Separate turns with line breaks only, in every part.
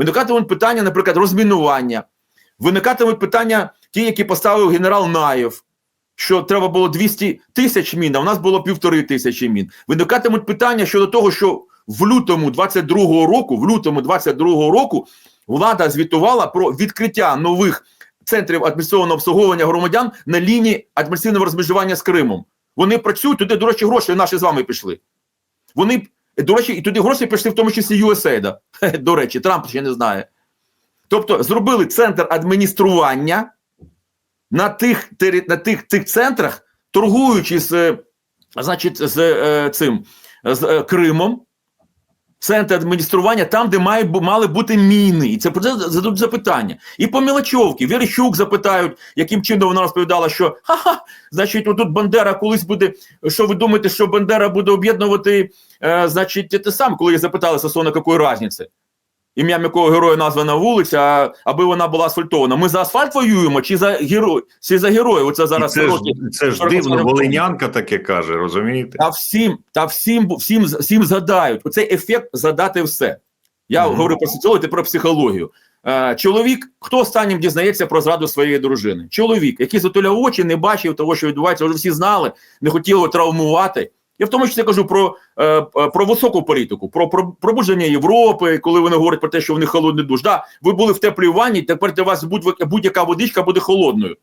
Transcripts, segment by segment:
Виникатимуть питання, наприклад, розмінування, виникатимуть питання, ті, які поставив генерал Наєв, що треба було 200 тисяч мін, а в нас було півтори тисячі мін. Виникатимуть питання щодо того, що в лютому 22-го року, в лютому 22-го року влада звітувала про відкриття нових центрів адміністративного обслуговування громадян на лінії адміністративного розмежування з Кримом. Вони працюють туди, до речі, гроші наші з вами пішли. Вони, до речі, і туди гроші пішли, в тому числі USAID. До речі, Трамп ще не знає. Тобто зробили центр адміністрування на тих на тих, тих центрах, торгуючи з, е, значить, з е, цим з е, Кримом, центр адміністрування там, де має, мали бути міни. І це зададуть запитання. І по мілочовки Вірищук запитають, яким чином вона розповідала, що ха-ха, значить, отут Бандера колись буде. Що ви думаєте, що Бандера буде об'єднувати, е, значить, те саме, коли її запитали стосовно якої різниці? Ім'ям якого героя названа вулиця, аби вона була асфальтована. Ми за асфальт воюємо чи за герой, чи за героїв? Оце зараз
це ж, це ж дивно, волинянка таке каже, розумієте?
Та всім, та всім, всім, всім згадають. Оцей ефект згадати все. Я
Мгм.
говорю про соціологію, про психологію. Е, чоловік, хто останнім дізнається про зраду своєї дружини? Чоловік, який затуляв очі, не бачив того, що відбувається, вже всі знали, не хотіли травмувати. Я в тому числі кажу про, е, е, про високу політику, про, про пробудження Європи, коли вони говорять про те, що в них холодний душ. Да, ви були в теплій ванні, тепер для вас будь- будь-яка водичка буде холодною.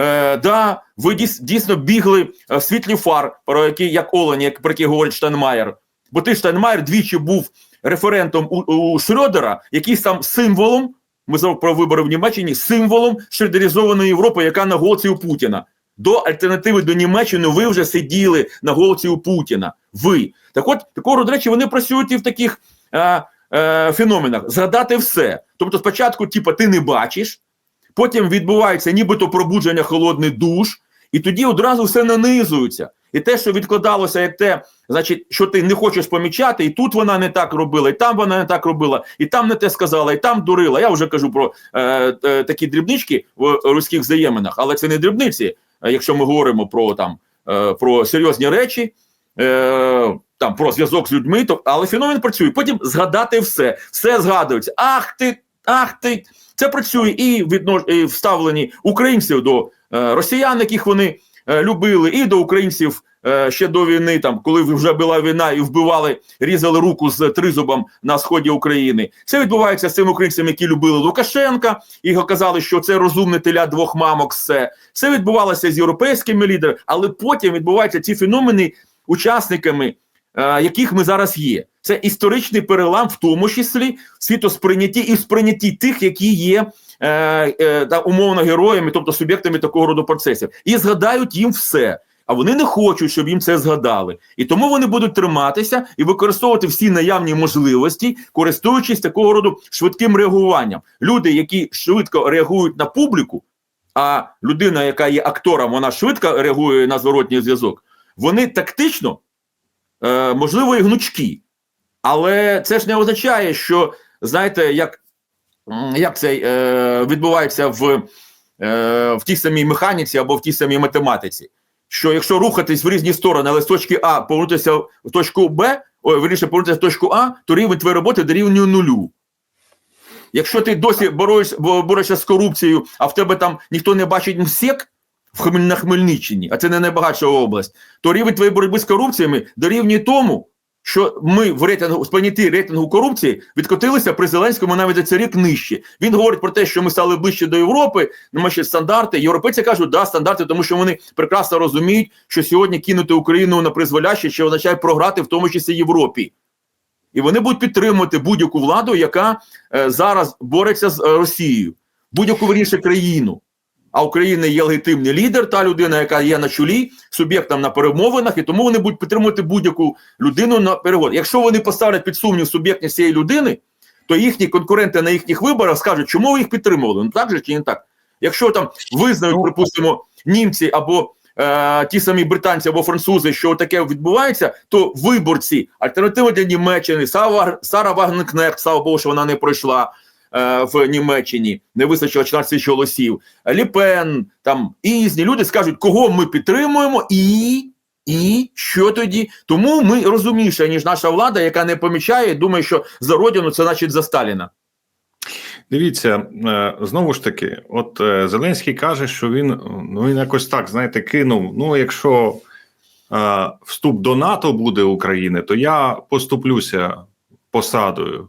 Е, да, ви дійс- дійсно бігли е, в світлі фар, про які, як Олені, як про які говорить Штайнмаєр. Бо ти Штайнмаєр двічі був референтом у, у Шрёдера, який сам символом, ми про вибори в Німеччині, символом шредеризованої Європи, яка на голці у Путіна. До альтернативи до Німеччини ви вже сиділи на голці у Путіна. Ви. Так от, такого, до речі, вони працюють і в таких е, е, феноменах. Згадати все. Тобто, спочатку, типа, ти не бачиш, потім відбувається нібито пробудження холодний душ, і тоді одразу все нанизується. І те, що відкладалося, як те, значить, що ти не хочеш помічати, і тут вона не так робила, і там вона не так робила, і там не те сказала, і там дурила. Я вже кажу про е, е, такі дрібнички в руських взаєминах, але це не дрібниці, якщо ми говоримо про там е, про серйозні речі. Е, там про зв'язок з людьми, то але феномен працює. Потім згадати все, все згадується. Ах ти, ах ти. Це працює і віднож і вставлені українців до е, росіян, яких вони е, любили, і до українців е, ще до війни, там коли вже була війна і вбивали, різали руку з тризубом на сході України. Це відбувається з цими українцями, які любили Лукашенка, і казали, що це розумне теля двох мамок. Все це відбувалося з європейськими лідерами, але потім відбуваються ці феномени учасниками, е, яких ми зараз є. Це історичний перелам, в тому числі світосприйнятті і в сприйнятті тих, які є е, е, та, умовно героями, тобто суб'єктами такого роду процесів, і згадають їм все. А вони не хочуть, щоб їм це згадали, і тому вони будуть триматися і використовувати всі наявні можливості, користуючись такого роду швидким реагуванням. Люди, які швидко реагують на публіку, а людина, яка є актором, вона швидко реагує на зворотній зв'язок. Вони тактично, е, можливо, і гнучкі, але це ж не означає, що знаєте, як, як це е, відбувається в, е, в тій самій механіці або в тій самій математиці. Що якщо рухатись в різні сторони, але з точки А повернутися в точку Б, ой, вірніше, повернутися в точку А, то рівень твоєї роботи дорівнює нулю. Якщо ти досі борешся, борешся з корупцією, а в тебе там ніхто не бачить МСЕК на Хмельниччині, а це не найбагатша область, то рівень твоєї боротьби з корупціями дорівнює тому, що ми в рейтингу сприйнятті рейтингу корупції відкотилися при Зеленському навіть за цей рік нижче. Він говорить про те, що ми стали ближче до Європи, ну, ще стандарти. Європейці кажуть, да, стандарти, тому що вони прекрасно розуміють, що сьогодні кинути Україну на призволяще, що означає програти в тому числі Європі. І вони будуть підтримувати будь-яку владу, яка е, зараз бореться з е, Росією, будь-яку вірніше країну. А Україна є легітимний лідер, та людина, яка є на чолі, суб'єктом на перемовинах, і тому вони будуть підтримувати будь-яку людину на переговор. Якщо вони поставлять під сумнів суб'єктність цієї людини, то їхні конкуренти на їхніх виборах скажуть, чому ви їх підтримували? Ну так же чи не так? Якщо там визнають, припустимо, німці або е, ті самі британці або французи, що таке відбувається, то виборці альтернатива для Німеччини, Сара, Сара Вагнекнехт, слава Богу, що вона не пройшла в Німеччині, не вистачило 14 тисяч голосів. Ліпен, там різні люди скажуть, кого ми підтримуємо, і І що тоді? Тому ми розумніше, ніж наша влада, яка не помічає, думає, що за родину це значить за Сталіна.
Дивіться, е, знову ж таки, от е, Зеленський каже, що він ну він якось так, знаєте, кинув. Ну, якщо е, вступ до НАТО буде України, то я поступлюся посадою,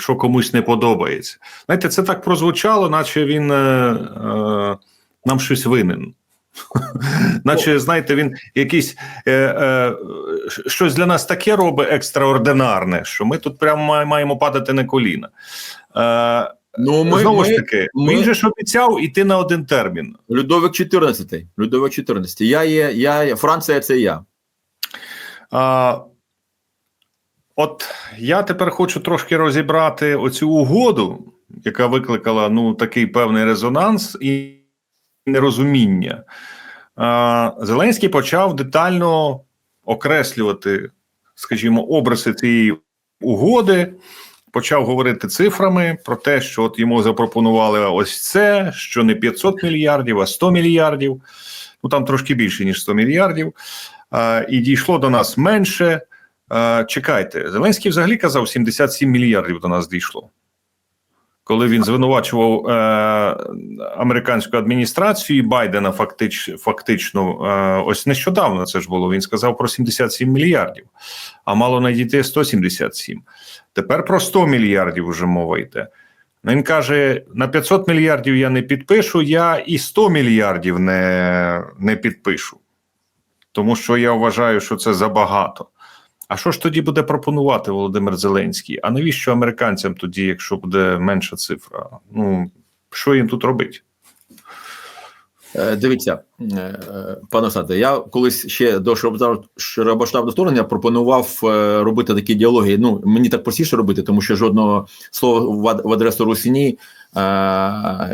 якщо комусь не подобається. Знаєте, це так прозвучало, наче він е, е, нам щось винен. Наче, знаєте, він якийсь е, е, щось для нас таке робить екстраординарне, що ми тут прямо маємо падати на коліна. Е,
Ну, ми,
Знову ж таки,
ми-
він же ж обіцяв іти на один термін.
Людовик 14. Людовик 14. Я є, я є, Франція це я.
А, от я тепер хочу трошки розібрати оцю угоду, яка викликала ну, такий певний резонанс і нерозуміння. Зеленський почав детально окреслювати, скажімо, обриси цієї угоди. Почав говорити цифрами про те, що от йому запропонували ось це, що не 500 мільярдів, а 100 мільярдів. Ну там трошки більше, ніж 100 мільярдів. І дійшло до нас менше. А, чекайте, Зеленський взагалі казав 77 мільярдів до нас дійшло. Коли він звинувачував е, американську адміністрацію і Байдена фактич, фактично, е, ось нещодавно це ж було. Він сказав про 77 мільярдів, а мало надійти 177. Тепер про 100 мільярдів вже мова йде. Ну, Він каже: на 500 мільярдів я не підпишу, я і 100 мільярдів не, не підпишу. Тому що я вважаю, що це забагато. А що ж тоді буде пропонувати Володимир Зеленський? А навіщо американцям тоді, якщо буде менша цифра? Ну що їм тут робить?
Е, Дивіться, е, пане Олександре, я колись ще до широбоштабного вторгнення пропонував е, робити такі діалоги. Ну мені так простіше робити, тому що жодного слова в адресу Русіні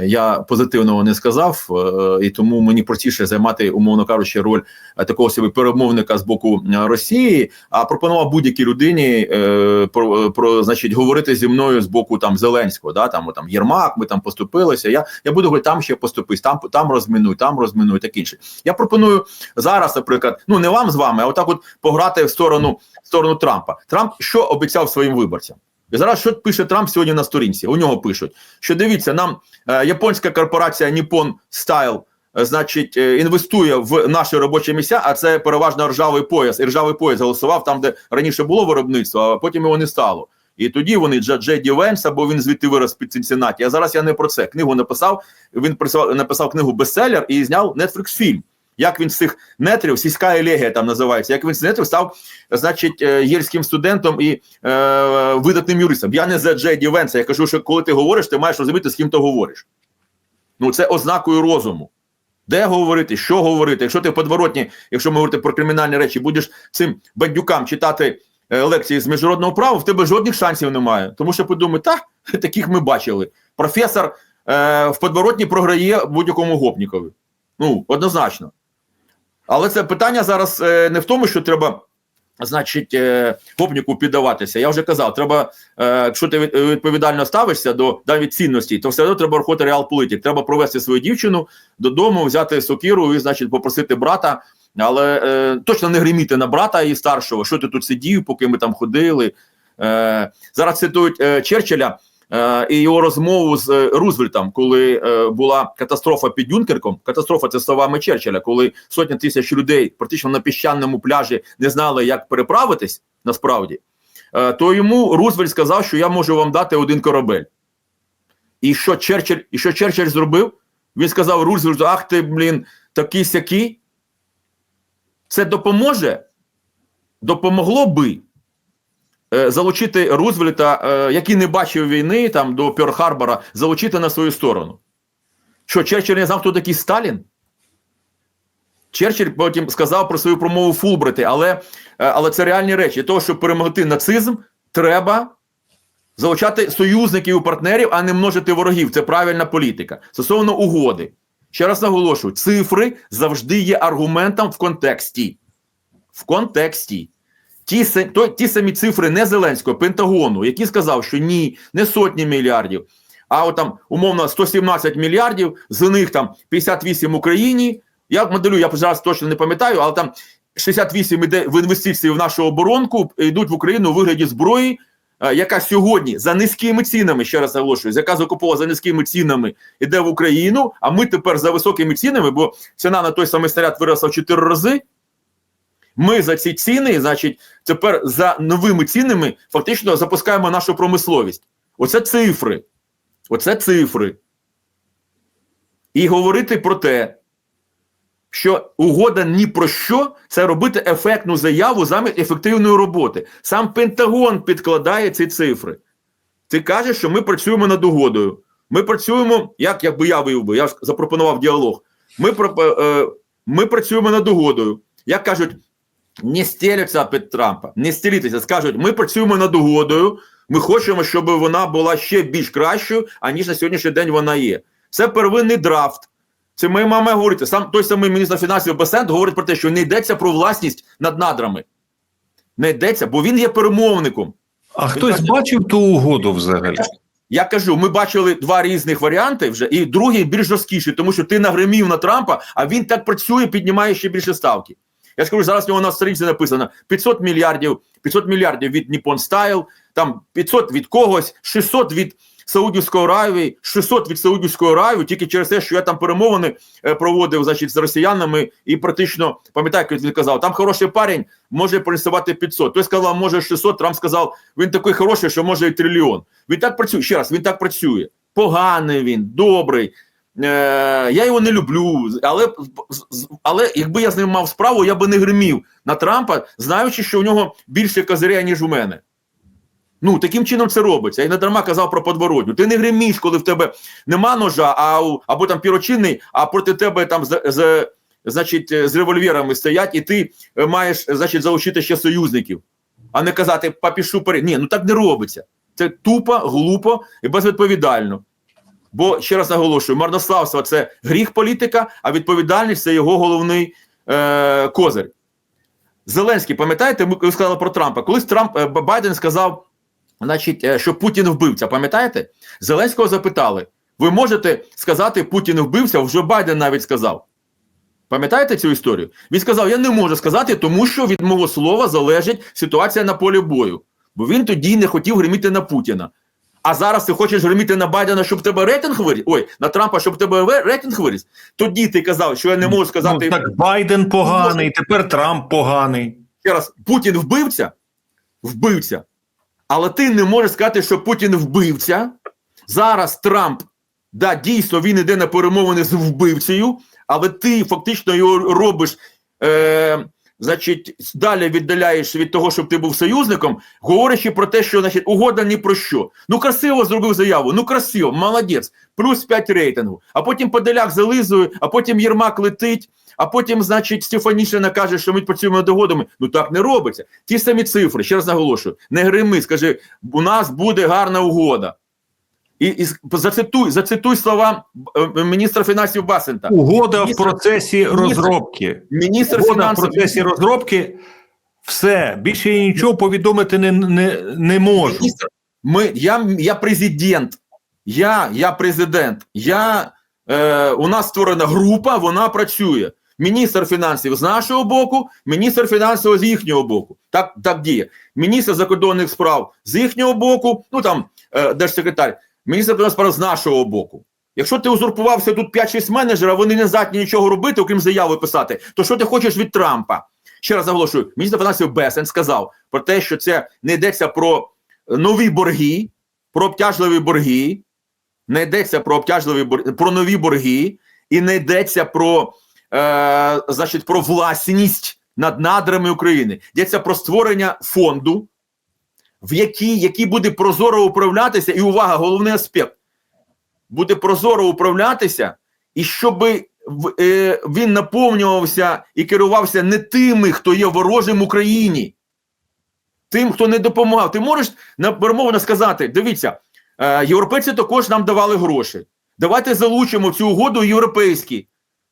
я позитивного не сказав, е, і тому мені простіше займати, умовно кажучи, роль е, такого собі перемовника з боку е, Росії. А пропонував будь-якій людині е, про, про значить говорити зі мною з боку там Зеленського, да там, там Єрмак, ми там поступилися. Я, я буду говорити, там ще поступись, там там розмінуй, там розмінуй, так інше. Я пропоную зараз, наприклад, ну не вам з вами, а отак, от пограти в сторону в сторону Трампа. Трамп що обіцяв своїм виборцям? І зараз що пише Трамп сьогодні на сторінці? У нього пишуть, що дивіться, нам е, японська корпорація Nippon Style е, значить, е, інвестує в наші робочі місця, а це переважно ржавий пояс. І ржавий пояс голосував там, де раніше було виробництво, а потім його не стало. І тоді вони Дж- Джеді Венса, бо він звідти вирос під Цинциннаті. А зараз я не про це. Книгу написав. Він написав книгу бестселер і зняв Netflix фільм. Як він з цих нетрів, сільська елегія там називається, як він з нетрів став, значить, е, єльським студентом і е, видатним юристом. Я не за Джеді Венса. Я кажу, що коли ти говориш, ти маєш розуміти, з ким ти говориш. Ну, це ознакою розуму. Де говорити, що говорити? Якщо ти подворотні, якщо ми говорити про кримінальні речі, будеш цим бандюкам читати е, лекції з міжнародного права, в тебе жодних шансів немає. Тому що подумай, та таких ми бачили. Професор е, в подворотні програє будь-якому гопнікові. Ну, однозначно. Але це питання зараз е, не в тому, що треба. Значить, е, гопніку піддаватися. Я вже казав, треба, е, якщо ти відповідально ставишся до навіть цінностей, то все одно треба рахувати реалполітик. Треба провести свою дівчину додому, взяти сокиру і, значить, попросити брата, але точно не гриміти на брата і старшого. Що ти тут сидів, поки ми там ходили. Зараз цитують е, Черчилля і його розмову з е, Рузвельтом, коли е, була катастрофа під Дюнкерком. Катастрофа це словами Черчилля, коли сотні тисяч людей практично на піщаному пляжі не знали, як переправитись насправді. Е, то йому Рузвельт сказав, що я можу вам дати один корабель. І що Черчилль, і що Черчилль зробив? Він сказав Рузвельту, ах ти, блін, такий сякий. Це допоможе? Допомогло би е, залучити Рузвельта, е, який не бачив війни там до Пьор-Харбора, залучити на свою сторону. Що Черчилль не знав, хто такий Сталін? Черчилль потім сказав про свою промову Фулбрити, але, е, але це реальні речі. Того, щоб перемогти нацизм, треба залучати союзників і партнерів, а не множити ворогів. Це правильна політика. Стосовно угоди. Ще раз наголошую: цифри завжди є аргументом в контексті. В контексті. Ті, то, ті самі цифри не Зеленського, Пентагону, який сказав, що ні, не сотні мільярдів, а от там умовно 117 мільярдів, з них там 58 Україні, Я моделюю, я зараз точно не пам'ятаю, але там 68 іде в інвестиції в нашу оборонку, йдуть в Україну у вигляді зброї, е, яка сьогодні за низькими цінами, ще раз наголошую, яка закупована за низькими цінами, іде в Україну, а ми тепер за високими цінами, бо ціна на той самий снаряд виросла в 4 рази. Ми за ці ціни, значить, тепер за новими цінами фактично запускаємо нашу промисловість. Оце цифри. Оце цифри. І говорити про те, що угода ні про що це робити ефектну заяву замість ефективної роботи. Сам Пентагон підкладає ці цифри. Ти кажеш, що ми працюємо над угодою. Ми працюємо, як якби я вивів би, я запропонував діалог. Ми, е, ми працюємо над угодою. Як кажуть, не стеляться під Трампа, не стелітися. Скажуть, ми працюємо над угодою, ми хочемо, щоб вона була ще більш кращою, аніж на сьогоднішній день вона є. Це первинний драфт. Це моя мама говорить, сам той самий міністр фінансів Бесент говорить про те, що не йдеться про власність над надрами. Не йдеться, бо він є перемовником.
А хтось бачив ту угоду взагалі?
Я кажу, ми бачили два різних варіанти вже, і другий більш жорсткіший, тому що ти нагримів на Трампа, а він так працює, піднімає ще більше ставки. Я ж кажу, зараз у нього на сторінці написано 500 мільярдів, 500 мільярдів від Nippon Style, там 500 від когось, 600 від Саудівської Аравії, 600 від Саудівської Аравії, тільки через те, що я там перемовини е, проводив значить, з росіянами, і практично, пам'ятаю, як він казав, там хороший парень може принесувати 500. Той сказав, може 600, Трамп сказав, він такий хороший, що може і трильйон. Він так працює, ще раз, він так працює. Поганий він, добрий. Е, я його не люблю, але, але якби я з ним мав справу, я би не гримів на Трампа, знаючи, що у нього більше козиря, ніж у мене. Ну, таким чином це робиться. Я не дарма казав про подворотню. Ти не гриміш, коли в тебе нема ножа, а або там пірочинний, а проти тебе там з, з, значить, з револьверами стоять, і ти маєш значить, залучити ще союзників, а не казати папішу перед. Ні, ну так не робиться. Це тупо, глупо і безвідповідально. Бо ще раз наголошую, марнославство це гріх політика, а відповідальність це його головний е, козир. Зеленський, пам'ятаєте, ми сказали про Трампа. Колись Трамп е, Байден сказав, значить, е, що Путін вбивця. Пам'ятаєте? Зеленського запитали: ви можете сказати Путін вбивця? Вже Байден навіть сказав. Пам'ятаєте цю історію? Він сказав: Я не можу сказати, тому що від мого слова залежить ситуація на полі бою. Бо він тоді не хотів гриміти на Путіна. А зараз ти хочеш гриміти на Байдена, щоб тебе рейтинг виріс? Ой, на Трампа, щоб тебе рейтинг виріс? Тоді ти казав, що я не можу сказати.
Ну, так Байден поганий, тепер Трамп поганий.
ще раз, Путін вбивця, вбивця. Але ти не можеш сказати, що Путін вбивця. Зараз Трамп, да, дійсно, він іде на перемовини з вбивцею, але ти фактично його робиш, е, значить, далі віддаляєш від того, щоб ти був союзником, говорячи про те, що значить, угода ні про що. Ну, красиво зробив заяву, ну красиво, молодець, плюс 5 рейтингу. А потім Подоляк зализує, а потім Єрмак летить. А потім, значить, Стефанішина каже, що ми працюємо над угодами. Ну так не робиться. Ті самі цифри, ще раз наголошую, не грими, скажи, у нас буде гарна угода. І, і зацитуй, зацитуй слова е, міністра фінансів Басента.
Угода в процесі
міністр-
розробки.
Міністр
Угода в
фінансів
процесі розробки. Все, більше я нічого повідомити не, не, не можу.
Міністр, ми, я, я президент, я, я президент, я, е, у нас створена група, вона працює. Міністр фінансів з нашого боку, міністр фінансів з їхнього боку. Так, так діє. Міністр закордонних справ з їхнього боку, ну там е, держсекретар, міністр закордонних справ з нашого боку. Якщо ти узурпувався тут 5-6 менеджерів, вони не здатні нічого робити, окрім заяви писати, то що ти хочеш від Трампа? Ще раз наголошую, міністр фінансів Бесен сказав про те, що це не йдеться про нові борги, про обтяжливі борги, не йдеться про обтяжливі борги, про нові борги, і не йдеться про, е, значить, про власність над надрами України. Йдеться про створення фонду, в який, який буде прозоро управлятися, і увага, головний аспект, буде прозоро управлятися, і щоб е, він наповнювався і керувався не тими, хто є ворожим Україні, тим, хто не допомагав. Ти можеш на перемовинах сказати: дивіться, е, європейці також нам давали гроші. Давайте залучимо цю угоду європейські.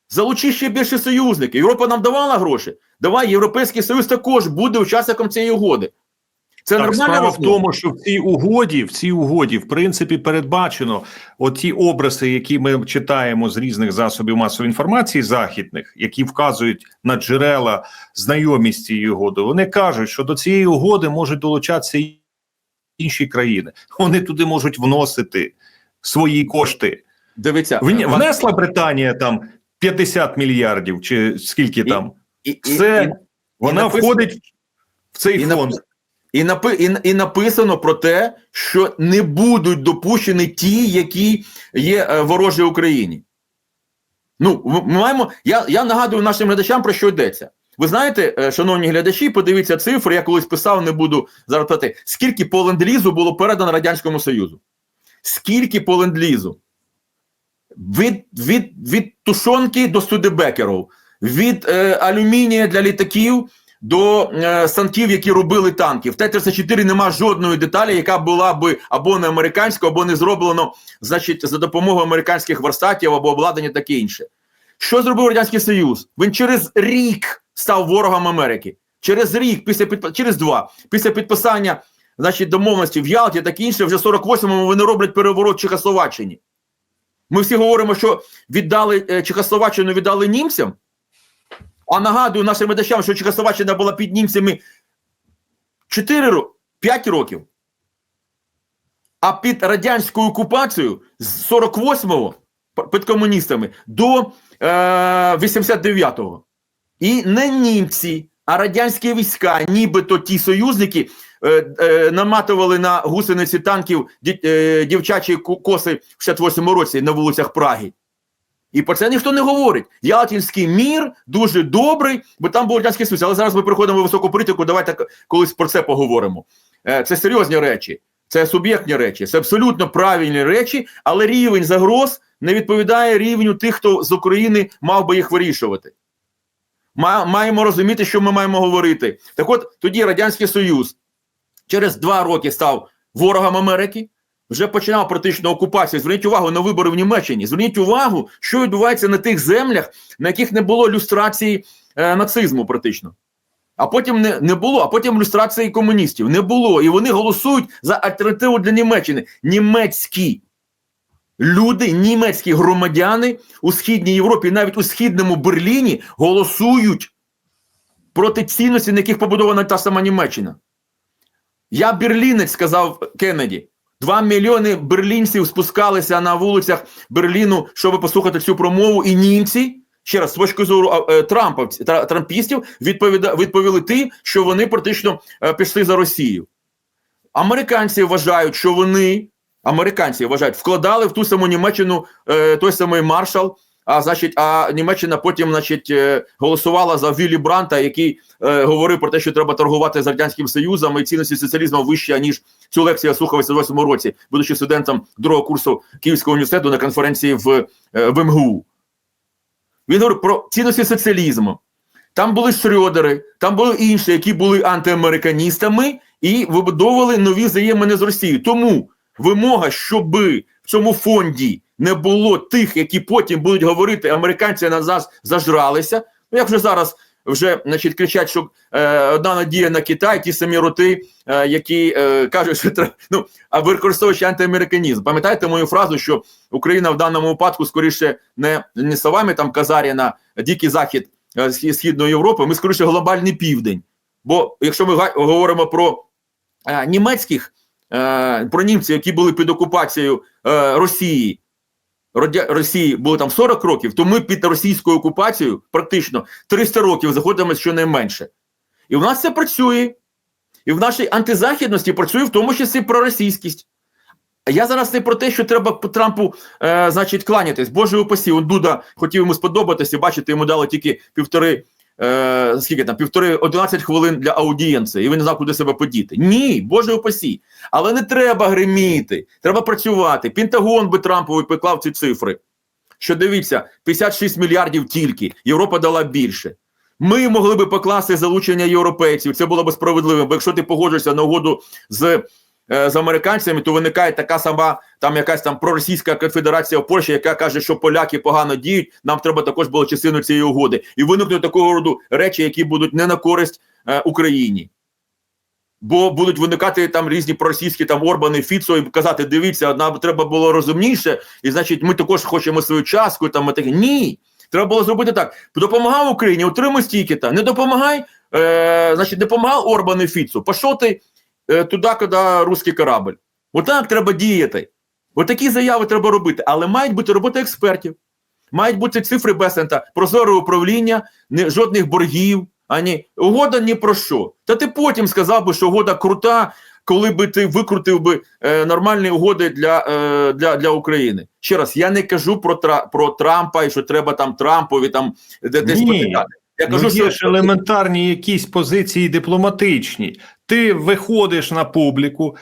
Залучи ще більше союзників. Європа нам давала гроші. Давай, Європейський Союз також буде учасником цієї угоди. Це
так,
нормальна
справа в тому, що в цій угоді, в цій угоді, в принципі, передбачено оті образи, які ми читаємо з різних засобів масової інформації західних, які вказують на джерела знайомість цієї угоди. Вони кажуть, що до цієї угоди можуть долучатися інші країни. Вони туди можуть вносити свої кошти.
Дивіться,
Вні- Внесла Британія там 50 мільярдів, чи скільки там.
і, і,
Все
і,
Вона
написано-
входить в цей
і,
фонд.
І, напи, і, і написано про те, що не будуть допущені ті, які є е, ворожі Україні. Ну, ми маємо. Я, я нагадую нашим глядачам, про що йдеться. Ви знаєте, е, шановні глядачі, подивіться цифри, я колись писав, не буду зараз питати, скільки по ленд-лізу було передано Радянському Союзу? Скільки по ленд-лізу? Від, від, від тушонки до студебекерів, від е, алюмінія для літаків до е, станків, які робили танки. В Т-34 нема жодної деталі, яка була би або не американська, або не зроблено значить, за допомогою американських верстатів або обладнання таке інше. Що зробив Радянський Союз? Він через рік став ворогом Америки. Через рік, після підп... через два, після підписання значить, домовленості в Ялті, так інше, вже в 48-му вони роблять переворот Чехословаччині. Ми всі говоримо, що віддали е, Чехословаччину віддали німцям. А нагадую нашим глядачам, що Чехословаччина була під німцями 4 роки, 5 років. А під радянською окупацією з 48-го під комуністами до е, 89-го. І не німці, а радянські війська, нібито ті союзники, е, е, наматували на гусениці танків е, дівчачі коси в 68-му році на вулицях Праги. І про це ніхто не говорить. Ялтинський мір дуже добрий, бо там був радянський союз. Але зараз ми переходимо в високу політику. Давайте колись про це поговоримо. Е, Це серйозні речі, це суб'єктні речі, це абсолютно правильні речі, але рівень загроз не відповідає рівню тих, хто з України мав би їх вирішувати. Маємо розуміти, що ми маємо говорити. Так от тоді Радянський Союз через два роки став ворогом Америки, вже починав практично окупацію. Зверніть увагу на вибори в Німеччині. Зверніть увагу, що відбувається на тих землях, на яких не було люстрації е, нацизму, практично. А потім не, не було, а потім люстрації комуністів не було. І вони голосують за альтернативу для Німеччини. Німецькі люди, німецькі громадяни у східній Європі, навіть у східному Берліні, голосують проти цінностей, на яких побудована та сама Німеччина. Я берлінець, сказав Кеннеді. Два мільйони берлінців спускалися на вулицях Берліну, щоб послухати цю промову, і німці, ще раз, з точки зору е, Трампа, трампістів, відповіда, відповіли ті, що вони практично е, пішли за Росію. Американці вважають, що вони, американці вважають, вкладали в ту саму Німеччину е, той самий маршал, а значить, а Німеччина потім, значить, е, голосувала за Віллі Бранта, який е, говорив про те, що треба торгувати з радянським союзом і цінності соціалізму вищі, ніж цю лекцію я слухав у 88 році, будучи студентом другого курсу Київського університету на конференції в, е, в МГУ. Він говорив про цінності соціалізму. Там були Шрёдери, там були інші, які були антиамериканістами і вибудовували нові взаємини з Росією. Тому вимога, щоб в цьому фонді не було тих, які потім будуть говорити, американці на нас зажралися. Ну як вже зараз вже значить, кричать, що е, одна надія на Китай, ті самі роти, е, які е, кажуть, що треба, ну, а використовуючи антиамериканізм. Пам'ятаєте мою фразу, що Україна в даному випадку скоріше не, не словами там Казаріна, дикий захід е, Східної Європи, ми скоріше глобальний південь. Бо якщо ми говоримо про е, німецьких, е, про німців, які були під окупацією е, Росії, Росії було там 40 років, то ми під російською окупацією практично 300 років заходимо щонайменше. І в нас це працює. І в нашій антизахідності працює в тому числі проросійськість. А я зараз не про те, що треба по Трампу, е, значить, кланятись. Боже упасі, он Дуда хотів йому сподобатися, бачите, йому дали тільки півтори, е, скільки там, півтори, 11 хвилин для аудієнції, і він не знав, куди себе подіти. Ні, Боже упасі. Але не треба гриміти, треба працювати. Пентагон би Трампові поклав ці цифри. Що дивіться, 56 мільярдів тільки, Європа дала більше. Ми могли би покласти залучення європейців, це було б справедливим, бо якщо ти погоджуєшся на угоду з, з американцями, то виникає така сама там якась там проросійська конфедерація в Польщі, яка каже, що поляки погано діють, нам треба також було частину цієї угоди. І виникнуть такого роду речі, які будуть не на користь е, Україні. бо будуть виникати там різні проросійські там Орбани, Фіцо і казати: дивіться, нам треба було розумніше, і значить, ми також хочемо свою частку. Там ми такі. Ні. Треба було зробити так: допомагав Україні, отримай стільки та не допомагай, е, значить, допомагав Орбану і Фіцу. Пішов ти е, туди, куди русський корабль. Отак треба діяти. Отакі заяви треба робити, але мають бути робота експертів. Мають бути цифри Бесента, прозоре управління, не, жодних боргів, ані угода ні про що. Та ти потім сказав би, що угода крута, коли би ти викрутив би е, нормальні угоди для, е, для, для України. Ще раз, я не кажу про, тра, про Трампа і що треба там Трампові там де, десь
Ні.
потикати. Я
Ну,
кажу,
є
що
ж елементарні якісь позиції дипломатичні. Ти виходиш на публіку,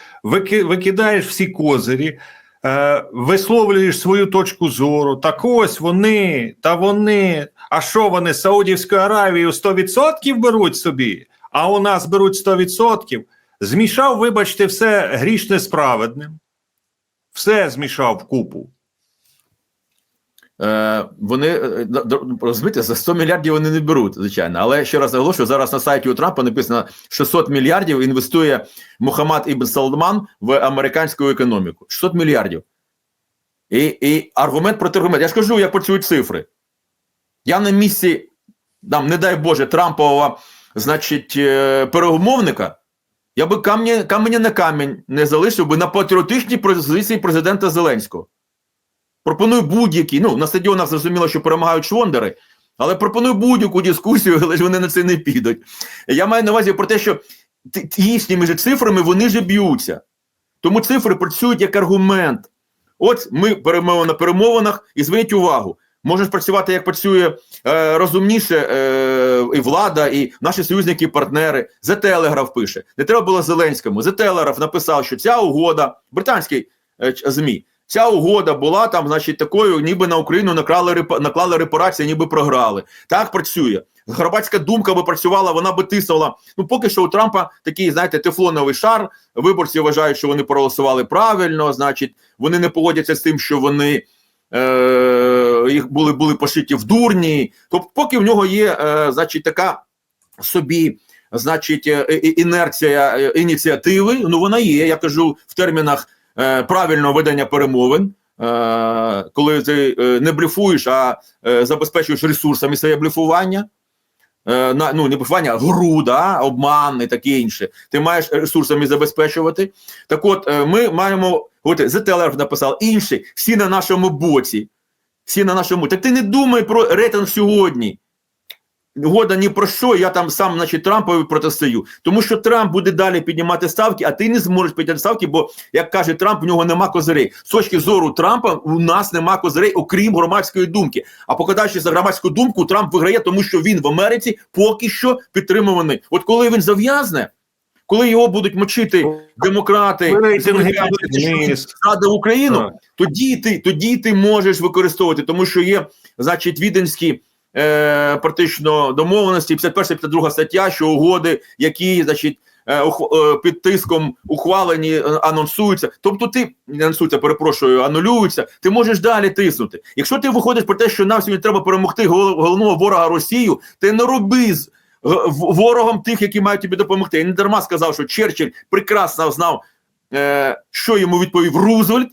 викидаєш всі козирі, е, висловлюєш свою точку зору. Так ось вони, та вони. А що вони Саудівською Аравією 100% беруть собі, а у нас беруть 100%. Змішав, вибачте, все грішне з праведним. Все змішав вкупу.
Е, вони е, да- розумієте, за 100 мільярдів вони не беруть, звичайно. Але ще раз наголошую, зараз на сайті у Трампа написано 600 мільярдів інвестує Мухаммад Ібн Салман в американську економіку. 600 мільярдів. І, і аргумент проти аргумент. Я ж кажу, як працюють цифри. Я на місці, там, не дай Боже, Трампового, значить, е, переумовника, я би камня, каменя на камінь не залишив би на патріотичній позиції президента Зеленського. Пропоную будь-які. Ну, на стадіонах зрозуміло, що перемагають швондери, але пропоную будь-яку дискусію, але ж вони на це не підуть. Я маю на увазі про те, що їхніми ж цифрами вони ж б'ються. Тому цифри працюють як аргумент. От ми перемовимо на перемовинах і зверніть увагу. Може працювати, як працює е, розумніше е, і влада, і наші союзники, і партнери. The Telegraph пише. Не треба було Зеленському. The Telegraph написав, що ця угода, британський е, ЗМІ, ця угода була там, значить, такою, ніби на Україну наклали репа- наклали репарації, ніби програли. Так працює. Громадська думка би працювала, вона би тиснула. Ну, поки що у Трампа такий, знаєте, тефлоновий шар. Виборці вважають, що вони проголосували правильно, значить, вони не погодяться з тим, що вони е, їх були, були пошиті в дурні. Тобто, поки в нього є, е, значить, така собі. Значить, е, інерція е, ініціативи, ну вона є. Я кажу в термінах правильного ведення перемовин, е, коли ти е, не блефуєш, а е, забезпечуєш ресурсами своє блефування. Е, ну, не блефування, гру, да, обман і таке інше. Ти маєш ресурсами забезпечувати. Так от, е, ми маємо, от The написав, інші, всі на нашому боці. Всі на нашому. Так ти не думай про рейтинг сьогодні. Угода ні про що, я там сам, значить, Трампові протистою. Тому що Трамп буде далі піднімати ставки, а ти не зможеш підняти ставки, бо, як каже Трамп, у нього нема козирей. З точки зору Трампа у нас нема козирей, окрім громадської думки. А покидаючи за громадську думку, Трамп виграє, тому що він в Америці поки що підтримуваний. От коли він зав'язне, коли його будуть мочити демократи, він
вниз.
зрадив Україну, тоді ти, тоді ти можеш використовувати, тому що є, значить, віденські е, практично домовленості, 51-52 стаття, що угоди, які, значить, е, е, під тиском ухвалені, е, анонсуються. Тобто ти не анонсуються, перепрошую, анулюються. Ти можеш далі тиснути. Якщо ти виходиш про те, що нам сьогодні треба перемогти головного ворога Росію, ти не роби з ворогом тих, які мають тобі допомогти. Я не дарма сказав, що Черчилль прекрасно знав, е, що йому відповів Рузвельт,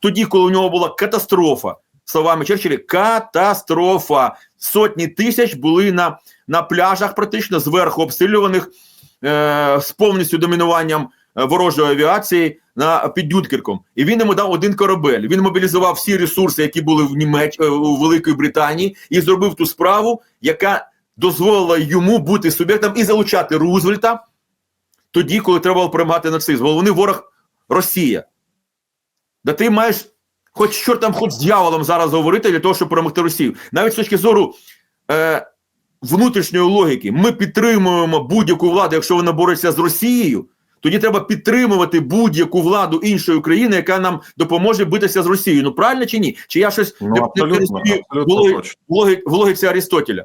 тоді, коли у нього була катастрофа. Словами Черчилля, катастрофа. Сотні тисяч були на, на пляжах, практично зверху обстрілюваних е, з повністю домінуванням е, ворожої авіації на під Дюнкерком. І він йому дав один корабель. Він мобілізував всі ресурси, які були в Німеч... е, у Великій Британії, і зробив ту справу, яка дозволила йому бути суб'єктом і залучати Рузвельта тоді, коли треба було перемагати нацизм. Головний ворог Росія. Да ти маєш хоч що там, хоч з дьяволом зараз говорити для того, щоб перемогти Росію. Навіть з точки зору е, внутрішньої логіки, ми підтримуємо будь-яку владу, якщо вона бореться з Росією. Тоді треба підтримувати будь-яку владу іншої країни, яка нам допоможе битися з Росією. Ну правильно чи ні? Чи я щось
Ну,
не, не,
абсолютно, абсолютно
в логіці Арістотеля?